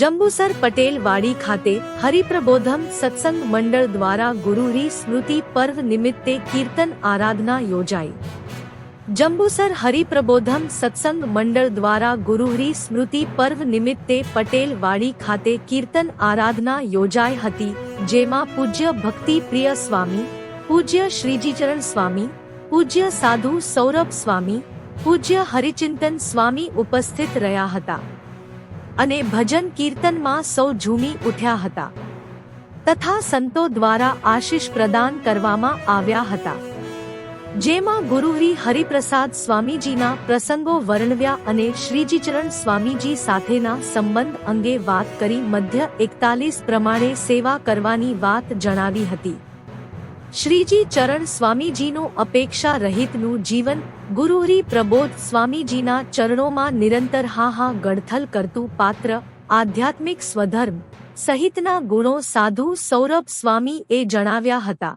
જંબુસર પટેલ વાડી ખાતે હરિપ્રબોધમ સત્સંગ મંડળ દ્વારા ગુરુરી સ્મૃતિ પર્વ નિમિત્તે કીર્તન આરાધના યોજાઈ. જંબુસર હરિપ્રબોધમ સત્સંગ મંડળ દ્વારા ગુરુહરી સ્મૃતિ પર્વ નિમિત્તે પટેલ વાડી ખાતે કીર્તન આરાધના યોજાઈ હતી, જેમાં પૂજ્ય ભક્તિ પ્રિય સ્વામી, પૂજ્ય શ્રીજીચરણ સ્વામી, પૂજ્ય સાધુ સૌરભ સ્વામી, પૂજ્ય હરિચિંતન સ્વામી ઉપસ્થિત રહ્યા હતા. અને ભજન કીર્તનમાં સૌ ઝૂમી ઉઠ્યા હતા. તથા સંતો દ્વારા આશીષ પ્રદાન કરવામાં આવ્યા હતા. જેમાં ગુરુહરી હરિપ્રસાદ સ્વામીજીના પ્રસંગો વર્ણવ્યા અને શ્રીજીચરણ સ્વામીજી સાથેના સંબંધ અંગે વાત કરી મધ્ય એકતાલીસ પ્રમાણે સેવા કરવાની વાત જણાવી હતી. શ્રીજી ચરણ સ્વામીજીનું અપેક્ષા રહિતનું જીવન ગુરુહરી પ્રબોધ સ્વામીજીના ચરણોમાં નિરંતર હા હા ગડથલ કરતું પાત્ર, આધ્યાત્મિક સ્વધર્મ, સહિતના ગુણો સાધુ સૌરભ સ્વામી એ જણાવ્યા હતા.